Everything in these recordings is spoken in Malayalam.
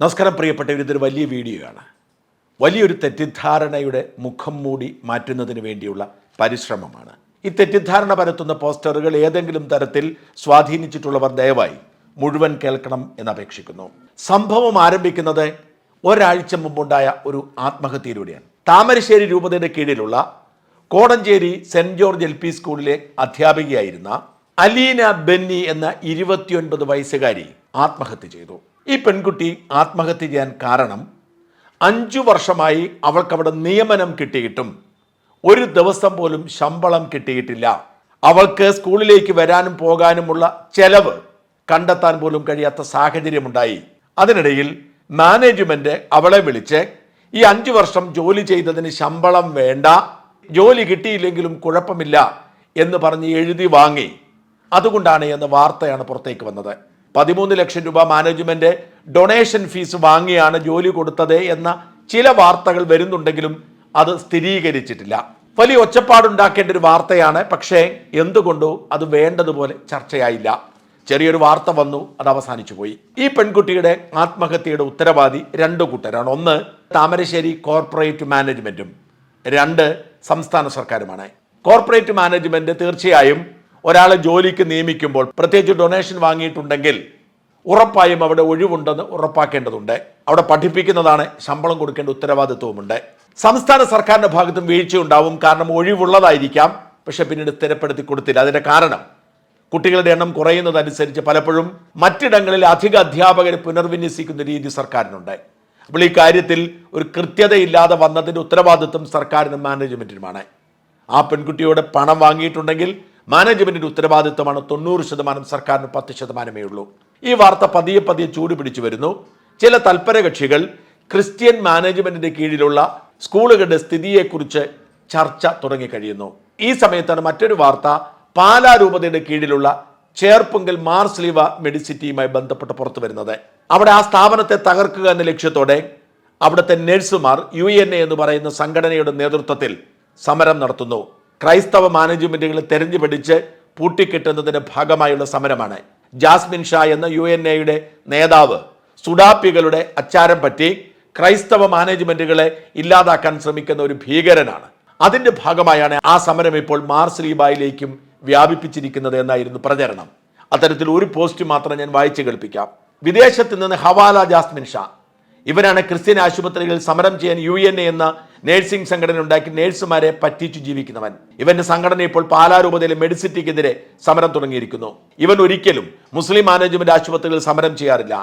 നമസ്കാരം പ്രിയപ്പെട്ടവർ ഇതൊരു വലിയ വീഡിയോയാണ് വലിയൊരു തെറ്റിദ്ധാരണയുടെ മുഖം മൂടി മാറ്റുന്നതിന് വേണ്ടിയുള്ള പരിശ്രമമാണ്. ഈ തെറ്റിദ്ധാരണ പരത്തുന്ന പോസ്റ്ററുകൾ ഏതെങ്കിലും തരത്തിൽ സ്വാധീനിച്ചിട്ടുള്ളവർ ദയവായി മുഴുവൻ കേൾക്കണം എന്നപേക്ഷിക്കുന്നു സംഭവം ആരംഭിക്കുന്നത് ഒരാഴ്ച മുമ്പുണ്ടായ ഒരു ആത്മഹത്യയിലൂടെയാണ്. താമരശ്ശേരി രൂപതയുടെ കീഴിലുള്ള Kodanchery saint George L P സ്കൂളിലെ അധ്യാപികയായിരുന്ന അലീന ബെന്നി എന്ന ഇരുപത്തിയൊൻപത് വയസ്സുകാരി ആത്മഹത്യ ചെയ്തു. ഈ പെൺകുട്ടി ആത്മഹത്യ ചെയ്യാൻ കാരണം അഞ്ചു വർഷമായി അവൾക്കവിടെ നിയമനം കിട്ടിയിട്ടും ഒരു ദിവസം പോലും ശമ്പളം കിട്ടിയിട്ടില്ല. അവൾക്ക് സ്കൂളിലേക്ക് വരാനും പോകാനുമുള്ള ചെലവ് കണ്ടെത്താൻ പോലും കഴിയാത്ത സാഹചര്യമുണ്ടായി. അതിനിടയിൽ മാനേജ്മെന്റ് അവളെ വിളിച്ച് ഈ അഞ്ചു വർഷം ജോലി ചെയ്തതിന് ശമ്പളം വേണ്ട ജോലി കിട്ടിയില്ലെങ്കിലും കുഴപ്പമില്ല എന്ന് പറഞ്ഞ് എഴുതി വാങ്ങി. അതുകൊണ്ടാണ് എന്ന വാർത്തയാണ് പുറത്തേക്ക് വന്നത്. പതിമൂന്ന് ലക്ഷം രൂപ മാനേജ്മെന്റ് ഡൊണേഷൻ ഫീസ് വാങ്ങിയാണ് ജോലി കൊടുത്തത് എന്ന ചില വാർത്തകൾ വരുന്നുണ്ടെങ്കിലും അത് സ്ഥിരീകരിച്ചിട്ടില്ല. വലിയ ഒച്ചപ്പാടുണ്ടാക്കേണ്ട ഒരു വാർത്തയാണ്. പക്ഷേ എന്തുകൊണ്ടോ അത് വേണ്ടതുപോലെ ചർച്ചയായില്ല. ചെറിയൊരു വാർത്ത വന്നു അത് അവസാനിച്ചു പോയി. ഈ പെൺകുട്ടിയുടെ ആത്മഹത്യയുടെ ഉത്തരവാദി രണ്ട് കൂട്ടരാണ്. ഒന്ന് താമരശ്ശേരി കോർപ്പറേറ്റ് മാനേജ്മെന്റും രണ്ട് സംസ്ഥാന സർക്കാരുമാണ്. കോർപ്പറേറ്റ് മാനേജ്മെന്റ് തീർച്ചയായും ഒരാളെ ജോലിക്ക് നിയമിക്കുമ്പോൾ പ്രത്യേകിച്ച് ഡൊണേഷൻ വാങ്ങിയിട്ടുണ്ടെങ്കിൽ ഉറപ്പായും അവിടെ ഒഴിവുണ്ടെന്ന് ഉറപ്പാക്കേണ്ടതുണ്ട്. അവിടെ പഠിപ്പിക്കുന്നതാണ് ശമ്പളം കൊടുക്കേണ്ട ഉത്തരവാദിത്വമുണ്ട് സംസ്ഥാന സർക്കാരിന്റെ ഭാഗത്തും വീഴ്ചയുണ്ടാവും. കാരണം ഒഴിവുള്ളതായിരിക്കാം പക്ഷെ പിന്നീട് സ്ഥിരപ്പെടുത്തി കൊടുത്തില്ല. അതിന്റെ കാരണം കുട്ടികളുടെ എണ്ണം കുറയുന്നതനുസരിച്ച് പലപ്പോഴും മറ്റിടങ്ങളിൽ അധിക അധ്യാപകരെ പുനർവിന്യസിക്കുന്ന രീതി സർക്കാരിനുണ്ട്. അപ്പോൾ ഈ കാര്യത്തിൽ ഒരു കൃത്യതയില്ലാതെ വന്നതിന്റെ ഉത്തരവാദിത്വം സർക്കാരിനും മാനേജ്മെന്റിനുമാണ് ആ പെൺകുട്ടിയോട് പണം വാങ്ങിയിട്ടുണ്ടെങ്കിൽ മാനേജ്മെന്റിന്റെ ഉത്തരവാദിത്വമാണ് തൊണ്ണൂറ് ശതമാനം സർക്കാരിന് പത്ത് ശതമാനമേ ഉള്ളൂ. ഈ വാർത്ത പതിയെ പതിയെ ചൂട് പിടിച്ചു വരുന്നു. ചില തൽപര കക്ഷികൾ ക്രിസ്ത്യൻ മാനേജ്മെന്റിന്റെ കീഴിലുള്ള സ്കൂളുകളുടെ സ്ഥിതിയെക്കുറിച്ച് ചർച്ച തുടങ്ങിക്കഴിയുന്നു ഈ സമയത്താണ് മറ്റൊരു വാർത്ത പാലാ രൂപതയുടെ കീഴിലുള്ള ചേർപ്പുങ്കൽ മാർസ് ലീവ മെഡിസിറ്റിയുമായി ബന്ധപ്പെട്ട് പുറത്തു വരുന്നത്. അവിടെ ആ സ്ഥാപനത്തെ തകർക്കുക എന്ന ലക്ഷ്യത്തോടെ അവിടുത്തെ നഴ്സുമാർ യു എന്ന് പറയുന്ന സംഘടനയുടെ നേതൃത്വത്തിൽ സമരം നടത്തുന്നു. ക്രൈസ്തവ മാനേജ്മെന്റുകളെ തെരഞ്ഞു പിടിച്ച് പൂട്ടിക്കെട്ടുന്നതിന്റെ ഭാഗമായുള്ള സമരമാണ്. ജാസ്മിൻ ഷാ എന്ന യു എൻ എയുടെ നേതാവ് സുഡാപ്പികളുടെ അച്ചാരം പറ്റി ക്രൈസ്തവ മാനേജ്മെന്റുകളെ ഇല്ലാതാക്കാൻ ശ്രമിക്കുന്ന ഒരു ഭീകരനാണ്. അതിന്റെ ഭാഗമായാണ് ആ സമരം ഇപ്പോൾ മാർസ് ലീബായിലേക്കും വ്യാപിപ്പിച്ചിരിക്കുന്നത് എന്നായിരുന്നു പ്രചരണം. അത്തരത്തിൽ ഒരു പോസ്റ്റ് മാത്രം ഞാൻ വായിച്ചു കേൾപ്പിക്കാം. വിദേശത്ത് നിന്ന് ഹവാല ജാസ്മിൻ ഷാ ഇവരാണ് ക്രിസ്ത്യൻ ആശുപത്രികളിൽ സമരം ചെയ്യാൻ യു എൻ എ എന്ന നേഴ്സിംഗ് സംഘടന ഉണ്ടാക്കി നേഴ്സുമാരെ പറ്റിച്ചു ജീവിക്കുന്നവൻ. ഇവന്റെ സംഘടന ഇപ്പോൾ പാലാരൂപതയിലെ മെഡിസിറ്റിക്കെതിരെ സമരം തുടങ്ങിയിരിക്കുന്നു. ഇവൻ ഒരിക്കലും മുസ്ലിം മാനേജ്മെന്റ് ആശുപത്രികളിൽ സമരം ചെയ്യാറില്ല.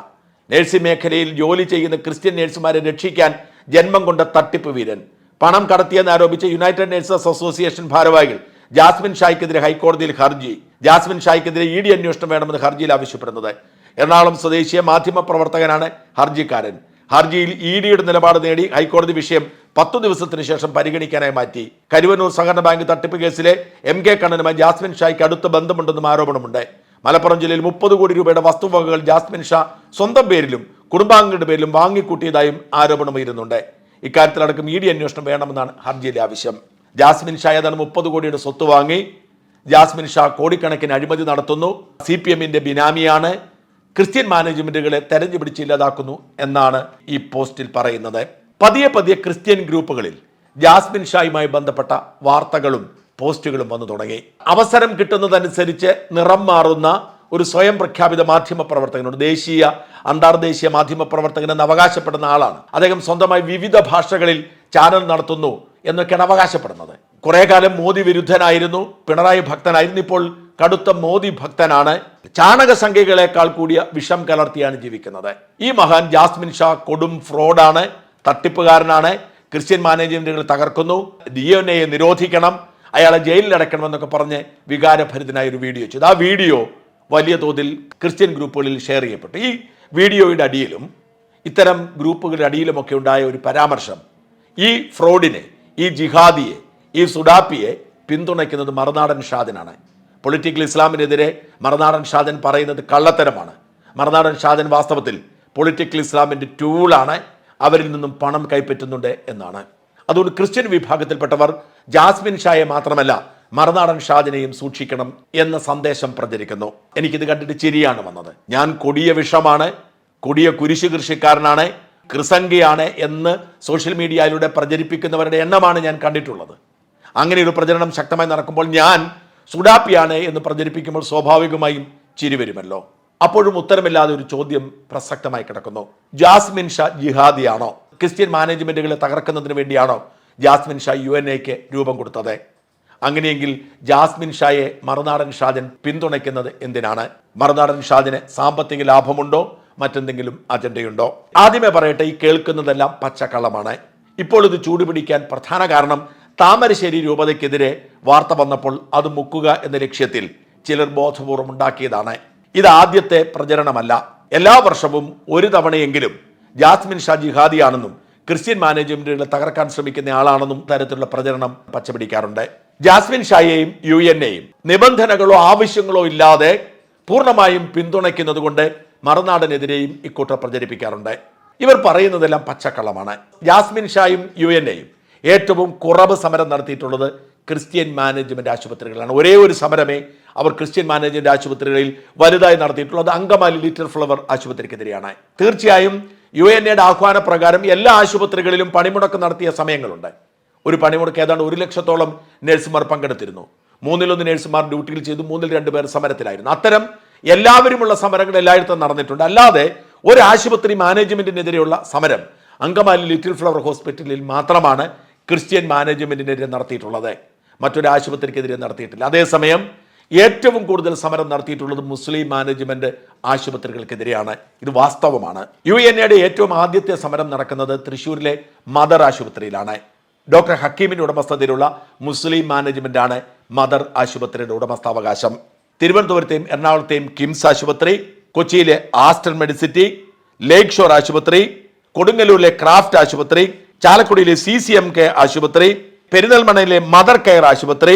നേഴ്സിംഗ് മേഖലയിൽ ജോലി ചെയ്യുന്ന ക്രിസ്ത്യൻ നേഴ്സുമാരെ രക്ഷിക്കാൻ ജന്മം കൊണ്ട തട്ടിപ്പ് വീരൻ. പണം കടത്തിയെന്ന് ആരോപിച്ച് യുണൈറ്റഡ് നേഴ്സസ് അസോസിയേഷൻ ഭാരവാഹികൾ ജാസ്മിൻ ഷായ്ക്കെതിരെ ഹൈക്കോടതിയിൽ ഹർജി. ജാസ്മിൻ ഷായ്ക്കെതിരെ ഇ ഡി അന്വേഷണം വേണമെന്ന് ഹർജിയിൽ ആവശ്യപ്പെടുന്നത്. എറണാകുളം സ്വദേശിയ മാധ്യമ പ്രവർത്തകനാണ് ഹർജിക്കാരൻ. ഹർജിയിൽ ഇ ഡിയുടെ നിലപാട് നേടി ഹൈക്കോടതി വിഷയം പത്തു ദിവസത്തിന് ശേഷം പരിഗണിക്കാനായി മാറ്റി. കരുവന്നൂർ സഹകരണ ബാങ്ക് തട്ടിപ്പ് കേസിലെ എം കെ കണ്ണനുമായി ജാസ്മിൻ ഷായ്ക്ക് അടുത്ത ബന്ധമുണ്ടെന്നും ആരോപണമുണ്ട്. മലപ്പുറം ജില്ലയിൽ മുപ്പത് കോടി രൂപയുടെ വസ്തുവകകൾ ജാസ്മിൻ ഷാ സ്വന്തം പേരിലും കുടുംബാംഗങ്ങളുടെ പേരിലും വാങ്ങിക്കൂട്ടിയതായും ആരോപണമുയരുന്നുണ്ട് ഇക്കാര്യത്തിലടക്കം ഇ ഡി അന്വേഷണം വേണമെന്നാണ് ഹർജിയിലെ ആവശ്യം. ജാസ്മിൻ ഷാ ഏതാണ് മുപ്പത് കോടിയുടെ സ്വത്ത് വാങ്ങി. ജാസ്മിൻ ഷാ കോടിക്കണക്കിന് അഴിമതി നടത്തുന്നു. സി പി എമ്മിന്റെ ബിനാമിയാണ്. ക്രിസ്ത്യൻ മാനേജ്മെന്റുകളെ തെരഞ്ഞു പിടിച്ച് ഇല്ലാതാക്കുന്നു എന്നാണ് ഈ പോസ്റ്റിൽ പറയുന്നത്. പതിയെ പതിയെ ക്രിസ്ത്യൻ ഗ്രൂപ്പുകളിൽ ജാസ്മിൻ ഷായുമായി ബന്ധപ്പെട്ട വാർത്തകളും പോസ്റ്റുകളും വന്നു തുടങ്ങി. അവസരം കിട്ടുന്നതനുസരിച്ച് നിറം മാറുന്ന ഒരു സ്വയം പ്രഖ്യാപിത മാധ്യമ പ്രവർത്തകനുണ്ട്. ദേശീയ അന്താർദേശീയ മാധ്യമ പ്രവർത്തകൻ എന്ന് അവകാശപ്പെടുന്ന ആളാണ്. അദ്ദേഹം സ്വന്തമായി വിവിധ ഭാഷകളിൽ ചാനൽ നടത്തുന്നു എന്നൊക്കെയാണ് അവകാശപ്പെടുന്നത്. കുറെ കാലം മോദി വിരുദ്ധനായിരുന്നു പിണറായി ഭക്തനായിരുന്നു ഇപ്പോൾ കടുത്ത മോദി ഭക്തനാണ്. ചാണക സംഖ്യകളെക്കാൾ കൂടിയ വിഷം കലർത്തിയാണ് ജീവിക്കുന്നത്. ഈ മഹാൻ ജാസ്മിൻ ഷാ കൊടും ഫ്രോഡാണ് തട്ടിപ്പുകാരനാണ് ക്രിസ്ത്യൻ മാനേജ്മെന്റുകൾ തകർക്കുന്നു ഡി എൻ എയെ നിരോധിക്കണം അയാളെ ജയിലിൽ അടയ്ക്കണമെന്നൊക്കെ പറഞ്ഞ് വികാരഭരിതനായ ഒരു വീഡിയോ ചെയ്തു. ആ വീഡിയോ വലിയ തോതിൽ ക്രിസ്ത്യൻ ഗ്രൂപ്പുകളിൽ ഷെയർ ചെയ്യപ്പെട്ടു. ഈ വീഡിയോയുടെ അടിയിലും ഇത്തരം ഗ്രൂപ്പുകളുടെ അടിയിലുമൊക്കെ ഉണ്ടായ ഒരു പരാമർശം ഈ ഫ്രോഡിനെ ഈ ജിഹാദിയെ ഈ സുഡാപ്പിയെ പിന്തുണയ്ക്കുന്നത് മറുനാടൻ ഷാദിനാണ്. പൊളിറ്റിക്കൽ ഇസ്ലാമിനെതിരെ മറുനാടൻ ഷാദൻ പറയുന്നത് കള്ളത്തരമാണ്. മറുനാടൻ ഷാദൻ വാസ്തവത്തിൽ പൊളിറ്റിക്കൽ ഇസ്ലാമിന്റെ ടൂളാണ്. അവരിൽ നിന്നും പണം കൈപ്പറ്റുന്നുണ്ട് എന്നാണ്. അതുകൊണ്ട് ക്രിസ്ത്യൻ വിഭാഗത്തിൽപ്പെട്ടവർ ജാസ്മിൻ ഷായെ മാത്രമല്ല മറുനാടൻ ഷാദിനെയും സൂക്ഷിക്കണം എന്ന സന്ദേശം പ്രചരിക്കുന്നു. എനിക്കിത് കണ്ടിട്ട് ചിരിയാണ് വന്നത്. ഞാൻ കൊടിയ വിഷമാണ്. കൊടിയ കുരിശു കൃഷിക്കാരനാണ്. ക്രിസംഗിയാണ് എന്ന് സോഷ്യൽ മീഡിയയിലൂടെ പ്രചരിപ്പിക്കുന്നവരുടെ എണ്ണമാണ് ഞാൻ കണ്ടിട്ടുള്ളത്. അങ്ങനെ ഒരു പ്രചരണം ശക്തമായി നടക്കുമ്പോൾ ഞാൻ സുഡാപ്പിയാണ് എന്ന് പ്രചരിപ്പിക്കുമ്പോൾ സ്വാഭാവികമായും ചിരി വരുമല്ലോ. അപ്പോഴും ഉത്തരമില്ലാതെ ഒരു ചോദ്യം പ്രസക്തമായി കിടക്കുന്നു. ജാസ്മിൻ ഷാ ജിഹാദിയാണോ? ക്രിസ്ത്യൻ മാനേജ്മെന്റുകളെ തകർക്കുന്നതിന് വേണ്ടിയാണോ ജാസ്മിൻ ഷാ യു എൻ എക്ക് രൂപം കൊടുത്തത്? അങ്ങനെയെങ്കിൽ ജാസ്മിൻ ഷായെ മറുനാടൻ ഷാജൻ പിന്തുണയ്ക്കുന്നത് എന്തിനാണ്? മറുനാടൻ ഷാജിന് സാമ്പത്തിക ലാഭമുണ്ടോ? മറ്റെന്തെങ്കിലും അജണ്ടയുണ്ടോ? ആദ്യമേ പറയട്ടെ ഈ കേൾക്കുന്നതെല്ലാം പച്ചക്കള്ളമാണ്. ഇപ്പോൾ ഇത് ചൂടുപിടിക്കാൻ പ്രധാന കാരണം താമരശ്ശേരി രൂപതയ്ക്കെതിരെ വാർത്ത വന്നപ്പോൾ അത് മുക്കുക എന്ന ലക്ഷ്യത്തിൽ ചിലർ ബോധപൂർവം ഉണ്ടാക്കിയതാണ്. ഇത് ആദ്യത്തെ പ്രചരണമല്ല. എല്ലാ വർഷവും ഒരു തവണയെങ്കിലും ജാസ്മിൻ ഷാ ജിഹാദിയാണെന്നും ക്രിസ്ത്യൻ മാനേജ്മെന്റുകളെ തകർക്കാൻ ശ്രമിക്കുന്ന ആളാണെന്നും തരത്തിലുള്ള പ്രചരണം പച്ചപിടിക്കാറുണ്ട്. ജാസ്മിൻ ഷായെയും യു എൻ എയും നിബന്ധനകളോ ആവശ്യങ്ങളോ ഇല്ലാതെ പൂർണമായും പിന്തുണയ്ക്കുന്നത് കൊണ്ട് മറുനാടനെതിരെയും ഇക്കൂട്ടർ പ്രചരിപ്പിക്കാറുണ്ട്. ഇവർ പറയുന്നതെല്ലാം പച്ചക്കള്ളമാണ്. ജാസ്മിൻ ഷായും യു എൻ എയും ഏറ്റവും കുറവ് സമരം നടത്തിയിട്ടുള്ളത് ക്രിസ്ത്യൻ മാനേജ്മെന്റ് ആശുപത്രികളാണ് ഒരേ ഒരു സമരമേ അവർ ക്രിസ്ത്യൻ മാനേജ്മെന്റ് ആശുപത്രികളിൽ വലുതായി നടത്തിയിട്ടുള്ളത് അങ്കമാലി ലിറ്റിൽ ഫ്ലവർ ആശുപത്രിക്കെതിരെയാണ്. തീർച്ചയായും യു എൻ എയുടെ ആഹ്വാന പ്രകാരം എല്ലാ ആശുപത്രികളിലും പണിമുടക്ക് നടത്തിയ സമയങ്ങളുണ്ട്. ഒരു പണിമുടക്ക് ഏതാണ്ട് ഒരു ലക്ഷത്തോളം നഴ്സുമാർ പങ്കെടുത്തിരുന്നു. മൂന്നിലൊന്ന് നഴ്സുമാർ ഡ്യൂട്ടിയിൽ ചെയ്തു മൂന്നിൽ രണ്ട് പേർ സമരത്തിലായിരുന്നു. അത്തരം എല്ലാവരുമുള്ള സമരങ്ങൾ എല്ലായിടത്തും നടന്നിട്ടുണ്ട്. അല്ലാതെ ഒരു ആശുപത്രി മാനേജ്മെന്റിനെതിരെയുള്ള സമരം അങ്കമാലി ലിറ്റിൽ ഫ്ലവർ ഹോസ്പിറ്റലിൽ മാത്രമാണ് ക്രിസ്ത്യൻ മാനേജ്മെന്റിനെതിരെ നടത്തിയിട്ടുള്ളത്. മറ്റൊരു ആശുപത്രിക്കെതിരെ നടത്തിയിട്ടില്ല. അതേസമയം ഏറ്റവും കൂടുതൽ സമരം നടത്തിയിട്ടുള്ളത് മുസ്ലിം മാനേജ്മെന്റ് ആശുപത്രികൾക്കെതിരെയാണ്. ഇത് വാസ്തവമാണ്. യു എൻ എയുടെ ഏറ്റവും ആദ്യത്തെ സമരം നടക്കുന്നത് തൃശ്ശൂരിലെ മദർ ആശുപത്രിയിലാണ്. ഡോക്ടർ ഹക്കീമിന്റെ ഉടമസ്ഥതയിലുള്ള മുസ്ലിം മാനേജ്മെന്റാണ് മദർ ആശുപത്രിയുടെ ഉടമസ്ഥാവകാശം. തിരുവനന്തപുരത്തെയും എറണാകുളത്തെയും കിംസ് ആശുപത്രി കൊച്ചിയിലെ ആസ്റ്റൺ മെഡിസിറ്റി ലേക്ക് ഷോർ ആശുപത്രി കൊടുങ്ങല്ലൂരിലെ ക്രാഫ്റ്റ് ആശുപത്രി ചാലക്കുടിയിലെ സി സി എം കെ ആശുപത്രി പെരിന്തൽമണ്ണയിലെ മദർ കെയർ ആശുപത്രി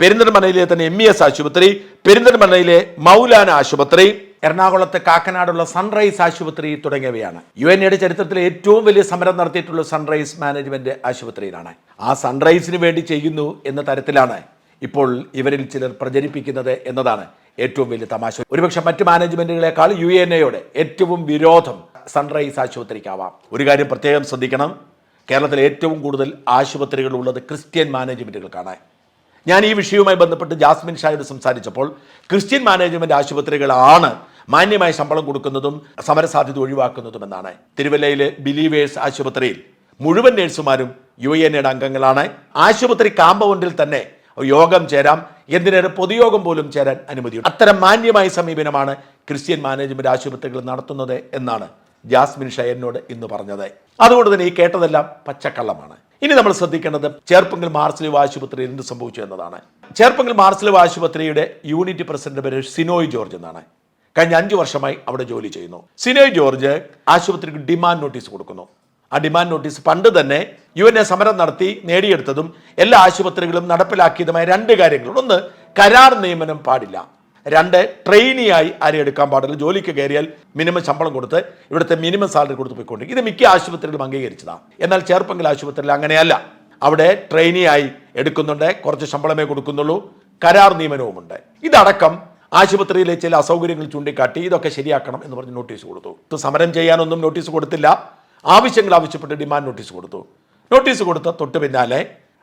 പെരിന്തൽമണ്ണയിലെ തന്നെ എം ഇ എസ് ആശുപത്രി പെരിന്തൽമണ്ണയിലെ മൗലാന ആശുപത്രി എറണാകുളത്ത് കാക്കനാടുള്ള സൺറൈസ് ആശുപത്രി തുടങ്ങിയവയാണ്. യു എൻ എയുടെ ചരിത്രത്തിലെ ഏറ്റവും വലിയ സമരം നടത്തിയിട്ടുള്ള സൺറൈസ് മാനേജ്മെന്റ് ആശുപത്രിയിലാണ്. ആ സൺറൈസിന് വേണ്ടി ചെയ്യുന്നു എന്ന തരത്തിലാണ് ഇപ്പോൾ ഇവരിൽ ചിലർ പ്രചരിപ്പിക്കുന്നത് എന്നതാണ് ഏറ്റവും വലിയ തമാശ. ഒരുപക്ഷെ മറ്റ് മാനേജ്മെന്റുകളെക്കാൾ യു എൻ എയുടെ ഏറ്റവും വിരോധം സൺറൈസ് ആശുപത്രിക്കാവാം. ഒരു കാര്യം പ്രത്യേകം ശ്രദ്ധിക്കണം. കേരളത്തിൽ ഏറ്റവും കൂടുതൽ ആശുപത്രികൾ ഉള്ളത് ക്രിസ്ത്യൻ മാനേജ്മെന്റുകൾക്കാണ് ഞാൻ ഈ വിഷയവുമായി ബന്ധപ്പെട്ട് ജാസ്മിൻ ഷായോട് സംസാരിച്ചപ്പോൾ ക്രിസ്ത്യൻ മാനേജ്മെന്റ് ആശുപത്രികളാണ് മാന്യമായ ശമ്പളം കൊടുക്കുന്നതും സമരസാധ്യത ഒഴിവാക്കുന്നതും എന്നാണ്. തിരുവല്ലയിലെ ബിലീവേഴ്സ് ആശുപത്രിയിൽ മുഴുവൻ നേഴ്സുമാരും യു എൻ എയുടെ അംഗങ്ങളാണ്. ആശുപത്രി കാമ്പൗണ്ടിൽ തന്നെ യോഗം ചേരാം. എന്തിനേറെ പൊതുയോഗം പോലും ചേരാൻ അനുമതിയുണ്ട്. അത്തരം മാന്യമായ സമീപനമാണ് ക്രിസ്ത്യൻ മാനേജ്മെന്റ് ആശുപത്രികൾ നടത്തുന്നത് എന്നാണ് ജാസ്മിൻ ഷയനോട് ഇന്ന് പറഞ്ഞത്. അതുകൊണ്ട് തന്നെ ഈ കേട്ടതെല്ലാം പച്ചക്കള്ളമാണ്. ഇനി നമ്മൾ ശ്രദ്ധിക്കേണ്ടത് ചേർപ്പങ്കൽ മാർസലിവ് ആശുപത്രിയിൽ എന്ത് സംഭവിച്ചു എന്നതാണ്. ചേർപ്പങ്കൽ മാർസലിവ് ആശുപത്രിയുടെ യൂണിറ്റ് പ്രസിഡന്റ് പേര് സിനോയ് ജോർജ് എന്നാണ്. കഴിഞ്ഞ അഞ്ചു വർഷമായി അവിടെ ജോലി ചെയ്യുന്നു. സിനോയ് ജോർജ് ആശുപത്രിക്ക് ഡിമാൻഡ് നോട്ടീസ് കൊടുക്കുന്നു. ആ ഡിമാൻഡ് നോട്ടീസ് പണ്ട് തന്നെ യു എൻ എ സമരം നടത്തി നേടിയെടുത്തതും എല്ലാ ആശുപത്രികളും നടപ്പിലാക്കിയതുമായ രണ്ട് കാര്യങ്ങളുണ്ട്. ഒന്ന് കരാർ നിയമനം പാടില്ല. രണ്ട് ട്രെയിനിയായി ആരെയും എടുക്കാൻ പാടില്ല. ജോലിക്ക് കയറിയാൽ മിനിമം ശമ്പളം കൊടുത്ത് ഇവിടുത്തെ മിനിമം സാലറി കൊടുത്ത് പോയിക്കൊണ്ടിരിക്കും. ഇത് മിക്ക ആശുപത്രികളും അംഗീകരിച്ചതാണ് എന്നാൽ ചേർപ്പങ്കൽ ആശുപത്രിയിൽ അങ്ങനെയല്ല. അവിടെ ട്രെയിനിയായി എടുക്കുന്നുണ്ട്. കുറച്ച് ശമ്പളമേ കൊടുക്കുന്നുള്ളൂ. കരാർ നിയമനവുമുണ്ട്. ഇതടക്കം ആശുപത്രിയിലെ ചില അസൗകര്യങ്ങൾ ചൂണ്ടിക്കാട്ടി ഇതൊക്കെ ശരിയാക്കണം എന്ന് പറഞ്ഞ് നോട്ടീസ് കൊടുത്തു. സമരം ചെയ്യാനൊന്നും നോട്ടീസ് കൊടുത്തില്ല. ആവശ്യങ്ങൾ ആവശ്യപ്പെട്ട് ഡിമാൻഡ് നോട്ടീസ് കൊടുത്തു. നോട്ടീസ് കൊടുത്ത തൊട്ട് പിന്നാലെ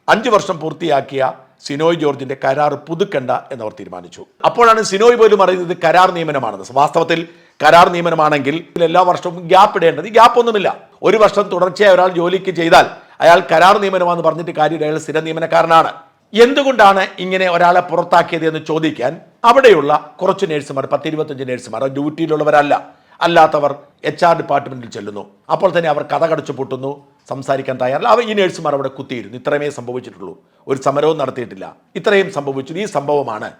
അഞ്ചു വർഷം പൂർത്തിയാക്കിയ സിനോയ് ജോർജിന്റെ കരാർ പുതുക്കണ്ട എന്നവർ തീരുമാനിച്ചു. അപ്പോഴാണ് സിനോയ് പോലും അറിയുന്നത് കരാർ നിയമനമാണെന്ന്. വാസ്തവത്തിൽ കരാർ നിയമനമാണെങ്കിൽ എല്ലാ വർഷവും ഗ്യാപ്പ് ഇടേണ്ടത് ഗ്യാപ്പ് ഒന്നുമില്ല. ഒരു വർഷം തുടർച്ചയായി ഒരാൾ ജോലിക്ക് ചെയ്താൽ അയാൾ കരാർ നിയമനമാണെന്ന് പറഞ്ഞിട്ട് കാര്യം അയാൾ സ്ഥിര നിയമനക്കാരനാണ്. എന്തുകൊണ്ടാണ് ഇങ്ങനെ ഒരാളെ പുറത്താക്കിയത് എന്ന് ചോദിക്കാൻ അവിടെയുള്ള കുറച്ച് നേഴ്സുമാർ പത്തിരുപത്തഞ്ച് നേഴ്സുമാർ ഡ്യൂട്ടിയിലുള്ളവരല്ല. അല്ലാത്തവർ എച്ച് ആർ ഡിപ്പാർട്ട്മെന്റിൽ ചെല്ലുന്നു. അപ്പോൾ തന്നെ അവർ കഥ കടച്ചു പൊട്ടുന്നു സംസാരിക്കാൻ തയ്യാറില്ല. അവർ ഈ നേഴ്സുമാർ അവിടെ കുത്തിയിരുന്നു. ഇത്രമേ സംഭവിച്ചിട്ടുള്ളൂ. ഒരു സമരവും നടത്തിയിട്ടില്ല. ഇത്രയും സംഭവിച്ചു. ഈ സംഭവമാണ്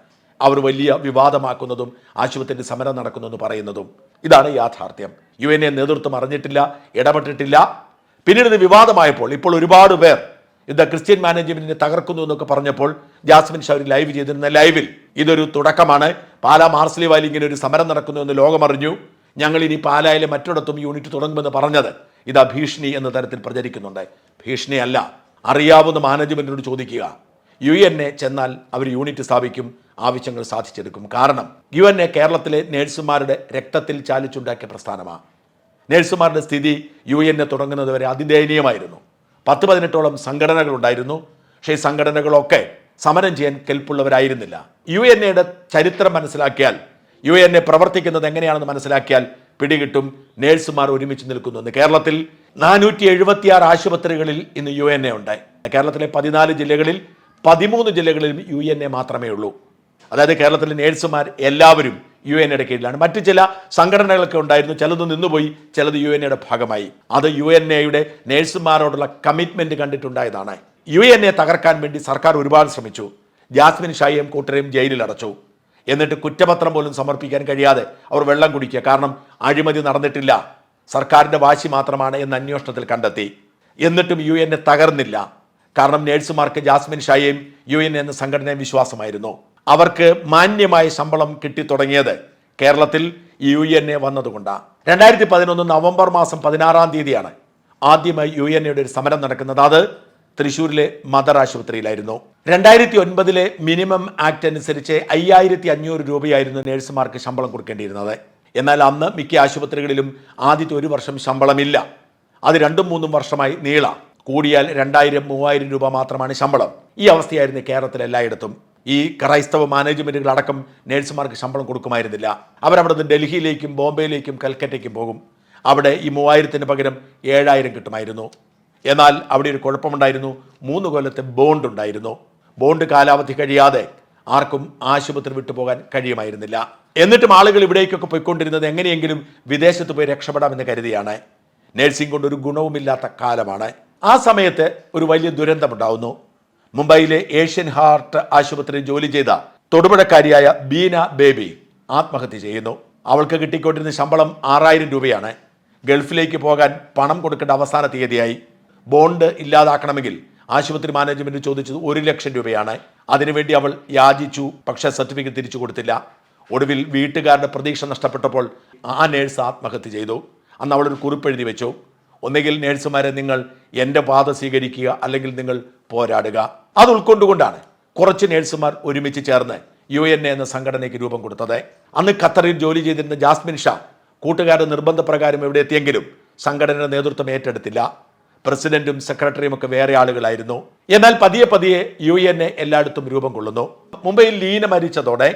അവർ വലിയ വിവാദമാക്കുന്നതും ആശുപത്രിയിൽ സമരം നടക്കുന്നു പറയുന്നതും. ഇതാണ് യാഥാർത്ഥ്യം. യു എൻ എ നേതൃത്വം അറിഞ്ഞിട്ടില്ല ഇടപെട്ടിട്ടില്ല. പിന്നീട് ഇത് വിവാദമായപ്പോൾ ഇപ്പോൾ ഒരുപാട് പേർ ഇത് ക്രിസ്ത്യൻ മാനേജ്മെന്റിനെ തകർക്കുന്നു എന്നൊക്കെ പറഞ്ഞപ്പോൾ ജാസ്മിൻ ഷാ ലൈവ് ചെയ്തിരുന്ന ലൈവിൽ ഇതൊരു തുടക്കമാണ്. പാലാ മാർസ്ലി വാലി ഇങ്ങനെ ഒരു സമരം നടക്കുന്നു എന്ന് ലോകമറിഞ്ഞു ഞങ്ങൾ ഇനി പാലായിലെ മറ്റിടത്തും യൂണിറ്റ് തുടങ്ങുമെന്ന് പറഞ്ഞത് ഇതാ ഭീഷണി എന്ന തരത്തിൽ പ്രചരിക്കുന്നുണ്ട്. ഭീഷണിയല്ല അറിയാവുന്ന മാനേജ്മെന്റിനോട് ചോദിക്കുക. യു എൻ എ ചെന്നാൽ അവർ യൂണിറ്റ് സ്ഥാപിക്കും ആവശ്യങ്ങൾ സാധിച്ചെടുക്കും. കാരണം യു എൻ എ കേരളത്തിലെ നേഴ്സുമാരുടെ രക്തത്തിൽ ചാലിച്ചുണ്ടാക്കിയ പ്രസ്ഥാനമാണ് നേഴ്സുമാരുടെ സ്ഥിതി യു എൻ എ തുടങ്ങുന്നത് വരെ അതിദയനീയമായിരുന്നു. പത്ത് പതിനെട്ടോളം സംഘടനകളുണ്ടായിരുന്നു. പക്ഷേ ഈ സംഘടനകളൊക്കെ സമരം ചെയ്യാൻ കെൽപ്പുള്ളവരായിരുന്നില്ല. യു എൻ എയുടെ ചരിത്രം മനസ്സിലാക്കിയാൽ യു എൻ എ പ്രവർത്തിക്കുന്നത് എങ്ങനെയാണെന്ന് മനസ്സിലാക്കിയാൽ പിടികിട്ടും നേഴ്സുമാർ ഒരുമിച്ച് നിൽക്കുന്നന്ന് കേരളത്തിൽ നാനൂറ്റി എഴുപത്തിയാറ് ആശുപത്രികളിൽ ഇന്ന് യു എൻ എ ഉണ്ട്. കേരളത്തിലെ പതിനാല് ജില്ലകളിൽ പതിമൂന്ന് ജില്ലകളിലും യു എൻ എ മാത്രമേ ഉള്ളൂ. അതായത് കേരളത്തിലെ നേഴ്സുമാർ എല്ലാവരും യു എൻ എയുടെ കീഴിലാണ്. മറ്റു ചില സംഘടനകളൊക്കെ ഉണ്ടായിരുന്നു. ചിലത് നിന്നുപോയി ചിലത് യു എൻ എയുടെ ഭാഗമായി. അത് യു എൻ എയുടെ നേഴ്സുമാരോടുള്ള കമ്മിറ്റ്മെന്റ് കണ്ടിട്ടുണ്ടായതാണ്. യു എൻ എ തകർക്കാൻ വേണ്ടി സർക്കാർ ഒരുപാട് ശ്രമിച്ചു. ജാസ്മിൻ ഷായിയും കൂട്ടരെയും ജയിലിൽ അടച്ചു. എന്നിട്ട് കുറ്റപത്രം പോലും സമർപ്പിക്കാൻ കഴിയാതെ അവർ വെള്ളം കുടിക്കുക. കാരണം അഴിമതി നടന്നിട്ടില്ല. സർക്കാരിന്റെ വാശി മാത്രമാണ് എന്ന് അന്വേഷണത്തിൽ കണ്ടെത്തി. എന്നിട്ടും യു തകർന്നില്ല. കാരണം നേഴ്സുമാർക്ക് ജാസ്മിൻ ഷായെയും യു എൻ എന്ന സംഘടനയും വിശ്വാസമായിരുന്നു. അവർക്ക് മാന്യമായ ശമ്പളം കിട്ടിത്തുടങ്ങിയത് കേരളത്തിൽ യു എൻ എ വന്നതുകൊണ്ടാണ് രണ്ടായിരത്തി പതിനൊന്ന് നവംബർ മാസം പതിനാറാം തീയതിയാണ് ആദ്യമായി യു എൻ എയുടെ ഒരു സമരം നടക്കുന്നത്. അത് തൃശ്ശൂരിലെ മദർ ആശുപത്രിയിലായിരുന്നു. രണ്ടായിരത്തി ഒൻപതിലെ മിനിമം ആക്ട് അനുസരിച്ച് അയ്യായിരത്തി അഞ്ഞൂറ് രൂപയായിരുന്നു നഴ്സുമാർക്ക് ശമ്പളം കൊടുക്കേണ്ടിയിരുന്നത്. എന്നാൽ അന്ന് മിക്ക ആശുപത്രികളിലും ആദ്യത്തെ ഒരു വർഷം ശമ്പളമില്ല. അത് രണ്ടും മൂന്നും വർഷമായി നീള. കൂടിയാൽ രണ്ടായിരം മൂവായിരം രൂപ മാത്രമാണ് ശമ്പളം. ഈ അവസ്ഥയായിരുന്നു കേരളത്തിൽ എല്ലായിടത്തും. ഈ ക്രൈസ്തവ മാനേജ്മെന്റുകൾ അടക്കം നേഴ്സുമാർക്ക് ശമ്പളം കൊടുക്കുമായിരുന്നില്ല. അവരവിടെ നിന്ന് ഡൽഹിയിലേക്കും ബോംബെയിലേക്കും കൽക്കറ്റയ്ക്കും പോകും. അവിടെ ഈ മൂവായിരത്തിന് പകരം ഏഴായിരം കിട്ടുമായിരുന്നു. എന്നാൽ അവിടെ ഒരു കുഴപ്പമുണ്ടായിരുന്നു. മൂന്ന് കൊല്ലത്തെ ബോണ്ട് ഉണ്ടായിരുന്നു. ബോണ്ട് കാലാവധി കഴിയാതെ ആർക്കും ആശുപത്രി വിട്ടുപോകാൻ കഴിയുമായിരുന്നില്ല. എന്നിട്ടും ആളുകൾ ഇവിടേക്കൊക്കെ പോയിക്കൊണ്ടിരുന്നത് എങ്ങനെയെങ്കിലും വിദേശത്ത് പോയി രക്ഷപ്പെടാമെന്ന് കരുതിയാണ്. നഴ്സിംഗ് കൊണ്ട് ഒരു ഗുണവുമില്ലാത്ത കാലമാണ്. ആ സമയത്ത് ഒരു വലിയ ദുരന്തമുണ്ടാവുന്നു. മുംബൈയിലെ ഏഷ്യൻ ഹാർട്ട് ആശുപത്രിയിൽ ജോലി ചെയ്ത തൊടുപുഴക്കാരിയായ ബീന ബേബി ആത്മഹത്യ ചെയ്യുന്നു. അവൾക്ക് കിട്ടിക്കൊണ്ടിരുന്ന ശമ്പളം ആറായിരം രൂപയാണ്. ഗൾഫിലേക്ക് പോകാൻ പണം കൊടുക്കേണ്ട അവസാന തീയതിയായി. ബോണ്ട് ഇല്ലാതാക്കണമെങ്കിൽ ആശുപത്രി മാനേജ്മെന്റ് ചോദിച്ചത് ഒരു ലക്ഷം രൂപയാണ്. അതിനുവേണ്ടി അവൾ യാചിച്ചു പക്ഷേ സർട്ടിഫിക്കറ്റ് തിരിച്ചു കൊടുത്തില്ല. ഒടുവിൽ വീട്ടുകാരുടെ പ്രതീക്ഷ നഷ്ടപ്പെട്ടപ്പോൾ ആ നേഴ്സ് ആത്മഹത്യ ചെയ്തു. അന്ന് അവളൊരു കുറിപ്പ് എഴുതി വെച്ചു. ഒന്നുകിൽ നേഴ്സുമാരെ നിങ്ങൾ എന്റെ പാത സ്വീകരിക്കുക അല്ലെങ്കിൽ നിങ്ങൾ പോരാടുക. അത് ഉൾക്കൊണ്ടുകൊണ്ടാണ് കുറച്ച് നേഴ്സുമാർ ഒരുമിച്ച് ചേർന്ന് യു എൻ എ എന്ന സംഘടനയ്ക്ക് രൂപം കൊടുത്തത്. അന്ന് ഖത്തറിൽ ജോലി ചെയ്തിരുന്ന ജാസ്മിൻ ഷാ കൂട്ടുകാരുടെ നിർബന്ധപ്രകാരം എവിടെ എത്തിയെങ്കിലും സംഘടനയുടെ നേതൃത്വം ഏറ്റെടുത്തില്ല. പ്രസിഡന്റും സെക്രട്ടറിയും ഒക്കെ വേറെ ആളുകളായിരുന്നു. എന്നാൽ പതിയെ പതിയെ യു എൻ എ എല്ലായിടത്തും രൂപം കൊള്ളുന്നു. മുംബൈയിൽ ലീന മരിച്ചതോടെ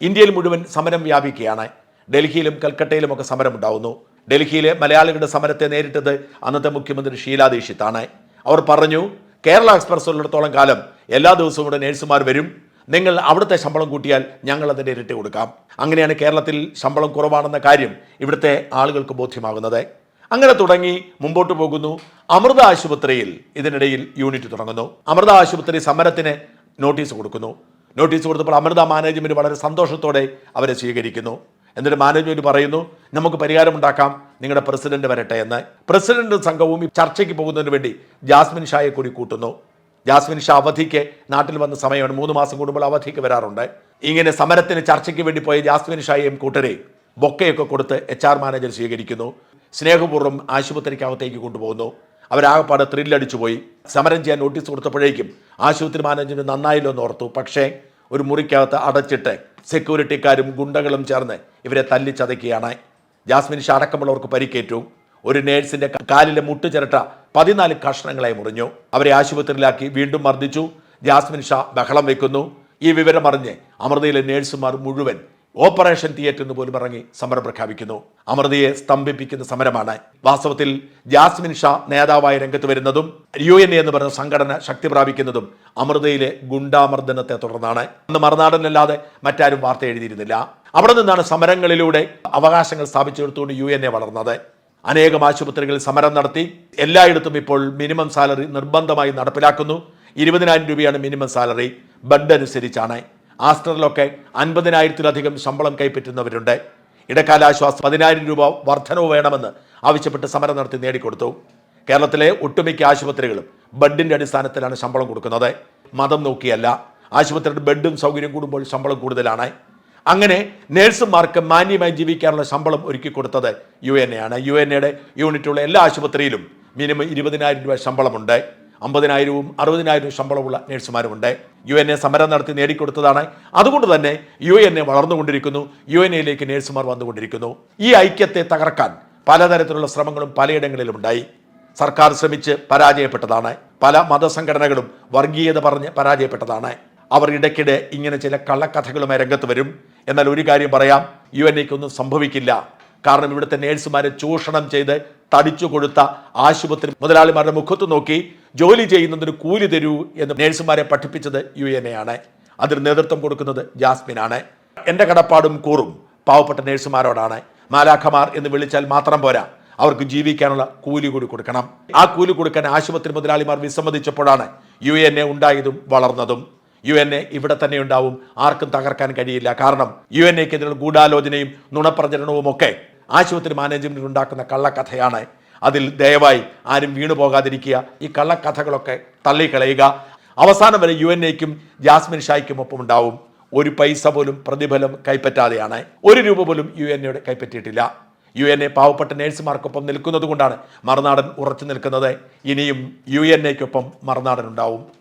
ഇന്ത്യയിൽ മുഴുവൻ സമരം വ്യാപിക്കുകയാണ്. ഡൽഹിയിലും കൽക്കട്ടയിലും ഒക്കെ സമരം ഉണ്ടാവുന്നു ഡൽഹിയിലെ മലയാളികളുടെ സമരത്തെ നേരിട്ടത് അന്നത്തെ മുഖ്യമന്ത്രി ഷീലാ ദീക്ഷിത്താണ് അവർ പറഞ്ഞു കേരള എക്സ്പ്രസ് ഉള്ളിടത്തോളം കാലം എല്ലാ ദിവസവും ഇവിടെ നേഴ്സുമാർ വരും. നിങ്ങൾ അവിടുത്തെ ശമ്പളം കൂട്ടിയാൽ ഞങ്ങൾ അതിന്റെ ഇരട്ടി കൊടുക്കാം. അങ്ങനെയാണ് കേരളത്തിൽ ശമ്പളം കുറവാണെന്ന കാര്യം ഇവിടുത്തെ ആളുകൾക്ക് ബോധ്യമാകുന്നത്. അങ്ങനെ തുടങ്ങി മുമ്പോട്ട് പോകുന്നു. അമൃത ആശുപത്രിയിൽ ഇതിനിടയിൽ യൂണിറ്റ് തുടങ്ങുന്നു. അമൃത ആശുപത്രി സമരത്തിന് നോട്ടീസ് കൊടുക്കുന്നു. നോട്ടീസ് കൊടുത്തപ്പോൾ അമൃത മാനേജ്മെന്റ് വളരെ സന്തോഷത്തോടെ അവരെ സ്വീകരിക്കുന്നു. എന്നിട്ട് മാനേജ്മെന്റ് പറയുന്നു നമുക്ക് പരിഹാരം ഉണ്ടാക്കാം. നിങ്ങളുടെ പ്രസിഡന്റ് വരട്ടെ എന്ന്. പ്രസിഡന്റും സംഘവും ഈ ചർച്ചയ്ക്ക് പോകുന്നതിന് വേണ്ടി ജാസ്മിൻ ഷായെ കൂടി കൂട്ടുന്നു. ജാസ്മിൻ ഷാ അവധിക്ക് നാട്ടിൽ വന്ന സമയമാണ്. മൂന്ന് മാസം കൂടുമ്പോൾ അവധിക്ക് വരാറുണ്ട്. ഇങ്ങനെ സമരത്തിന് ചർച്ചയ്ക്ക് വേണ്ടി പോയ ജാസ്മിൻ ഷായെയും കൂട്ടരെയും ബൊക്കയൊക്കെ കൊടുത്ത് എച്ച് ആർ മാനേജർ സ്വീകരിക്കുന്നു. സ്നേഹപൂർവം ആശുപത്രിക്കകത്തേക്ക് കൊണ്ടുപോകുന്നു. അവരാകപ്പാടെ ത്രില്ലടിച്ചു പോയി സമരം ചെയ്യാൻ നോട്ടീസ് കൊടുത്തപ്പോഴേക്കും ആശുപത്രി മാനേജ്മെന്റ് നന്നായില്ലോ എന്ന് ഓർത്തു. പക്ഷേ ഒരു മുറിക്കകത്ത് അടച്ചിട്ട് സെക്യൂരിറ്റിക്കാരും ഗുണ്ടകളും ചേർന്ന് ഇവരെ തല്ലിച്ചതയ്ക്കുകയാണ്. ജാസ്മിൻ ഷാ അടക്കമുള്ളവർക്ക് പരിക്കേറ്റു. ഒരു നേഴ്സിന്റെ കാലിലെ മുട്ടുചിരട്ട പതിനാല് കഷ്ണങ്ങളായി മുറിഞ്ഞു. അവരെ ആശുപത്രിയിലാക്കി വീണ്ടും മർദ്ദിച്ചു. ജാസ്മിൻ ഷാ ബഹളം വെക്കുന്നു. ഈ വിവരം അറിഞ്ഞ് അമൃതയിലെ നേഴ്സുമാർ മുഴുവൻ ഓപ്പറേഷൻ തിയേറ്റർ എന്ന് പോലും ഇറങ്ങി സമരം പ്രഖ്യാപിക്കുന്നു. അമൃതയെ സ്തംഭിപ്പിക്കുന്ന സമരമാണ്. വാസ്തവത്തിൽ ജാസ്മിൻ ഷാ നേതാവായി രംഗത്ത് വരുന്നതും യു എൻ എ എന്ന് പറയുന്ന സംഘടന ശക്തി പ്രാപിക്കുന്നതും അമൃതയിലെ ഗുണ്ടാമർദ്ദനത്തെ തുടർന്നാണ്. അന്ന് മറുനാടനല്ലാതെ മറ്റാരും വാർത്ത എഴുതിയിരുന്നില്ല. അവിടെ നിന്നാണ് സമരങ്ങളിലൂടെ അവകാശങ്ങൾ സ്ഥാപിച്ചെടുത്തുകൊണ്ട് യു എൻ എ വളർന്നത്. അനേകം ആശുപത്രികളിൽ സമരം നടത്തി എല്ലായിടത്തും ഇപ്പോൾ മിനിമം സാലറി നിർബന്ധമായി നടപ്പിലാക്കുന്നു. ഇരുപതിനായിരം രൂപയാണ് മിനിമം സാലറി. ബഡ് അനുസരിച്ചാണ്. ആസ്റ്ററിലൊക്കെ അൻപതിനായിരത്തിലധികം ശമ്പളം കൈപ്പറ്റുന്നവരുണ്ട്. ഇടക്കാല ആശ്വാസം പതിനായിരം രൂപ വർധനവ് വേണമെന്ന് ആവശ്യപ്പെട്ട് സമരം നടത്തി നേടിക്കൊടുത്തു. കേരളത്തിലെ ഒട്ടുമിക്ക ആശുപത്രികളും ബെഡിന്റെ അടിസ്ഥാനത്തിലാണ് ശമ്പളം കൊടുക്കുന്നത്. മതം നോക്കിയല്ല. ആശുപത്രിയുടെ ബെഡും സൗകര്യം കൂടുമ്പോൾ ശമ്പളം കൂടുതലാണ്. അങ്ങനെ നേഴ്സുമാർക്ക് മാന്യമായി ജീവിക്കാനുള്ള ശമ്പളം ഒരുക്കി കൊടുത്തത് യു എൻ എ ആണ്. യു എൻ എയുടെ യൂണിറ്റുള്ള എല്ലാ ആശുപത്രിയിലും മിനിമം ഇരുപതിനായിരം രൂപ ശമ്പളമുണ്ട്. അമ്പതിനായിരവും അറുപതിനായിരവും ശമ്പളമുള്ള നേഴ്സുമാരുമുണ്ട്. യു എൻ എ സമരം നടത്തി നേടിക്കൊടുത്തതാണ്. അതുകൊണ്ട് തന്നെ യു എൻ എ വളർന്നുകൊണ്ടിരിക്കുന്നു. യു എൻ എയിലേക്ക് നേഴ്സുമാർ വന്നുകൊണ്ടിരിക്കുന്നു. ഈ ഐക്യത്തെ തകർക്കാൻ പലതരത്തിലുള്ള ശ്രമങ്ങളും പലയിടങ്ങളിലും ഉണ്ടായി സർക്കാർ ശ്രമിച്ച് പരാജയപ്പെട്ടതാണ്. പല മതസംഘടനകളും വർഗീയത പറഞ്ഞ് പരാജയപ്പെട്ടതാണ്. അവർ ഇടയ്ക്കിടെ ഇങ്ങനെ ചില കള്ളക്കഥകളുമായി രംഗത്ത് വരും. എന്നാൽ ഒരു കാര്യം പറയാം. യു എൻ എക്കൊന്നും സംഭവിക്കില്ല. കാരണം ഇവിടുത്തെ നേഴ്സുമാരെ ചൂഷണം ചെയ്ത് തടിച്ചു കൊടുത്ത ആശുപത്രി മുതലാളിമാരുടെ മുഖത്ത് നോക്കി ജോലി ചെയ്യുന്നതിന് കൂലി തരൂ എന്ന് നേഴ്സുമാരെ പഠിപ്പിച്ചത് യു എൻ എ ആണ്. അതിന് നേതൃത്വം കൊടുക്കുന്നത് ജാസ്മിനാണ് എന്റെ കടപ്പാടും കൂറും പാവപ്പെട്ട നേഴ്സുമാരോടാണ്. മാലാഖമാർ എന്ന് വിളിച്ചാൽ മാത്രം പോരാ. അവർക്ക് ജീവിക്കാനുള്ള കൂലി കൂടി കൊടുക്കണം. ആ കൂലി കൊടുക്കാൻ ആശുപത്രി മുതലാളിമാർ വിസമ്മതിച്ചപ്പോഴാണ് യു എൻ എ ഉണ്ടായതും വളർന്നതും. യു എൻ എ ഇവിടെ തന്നെ ഉണ്ടാവും. ആർക്കും തകർക്കാൻ കഴിയില്ല. കാരണം യു എൻ എക്കെതിരെ ഗൂഢാലോചനയും നുണപ്രചരണവും ഒക്കെ ആശുപത്രി മാനേജ്മെന്റ് ഉണ്ടാക്കുന്ന കള്ളക്കഥയാണ്. അതിൽ ദയവായി ആരും വീണു പോകാതിരിക്കുക. ഈ കള്ളക്കഥകളൊക്കെ തള്ളിക്കളയുക. അവസാനം വരെ യു എൻ എക്കും ജാസ്മിൻ ഷായ്ക്കും ഒപ്പം ഉണ്ടാവും. ഒരു പൈസ പോലും പ്രതിഫലം കൈപ്പറ്റാതെയാണ്. ഒരു രൂപ പോലും യു എൻ എയുടെ കൈപ്പറ്റിയിട്ടില്ല. യു എൻ എ പാവപ്പെട്ട നേഴ്സുമാർക്കൊപ്പം നിൽക്കുന്നത് കൊണ്ടാണ് മറുനാടൻ ഉറച്ചു നിൽക്കുന്നത്. ഇനിയും യു എൻ എക്കൊപ്പം മറുനാടൻ ഉണ്ടാവും.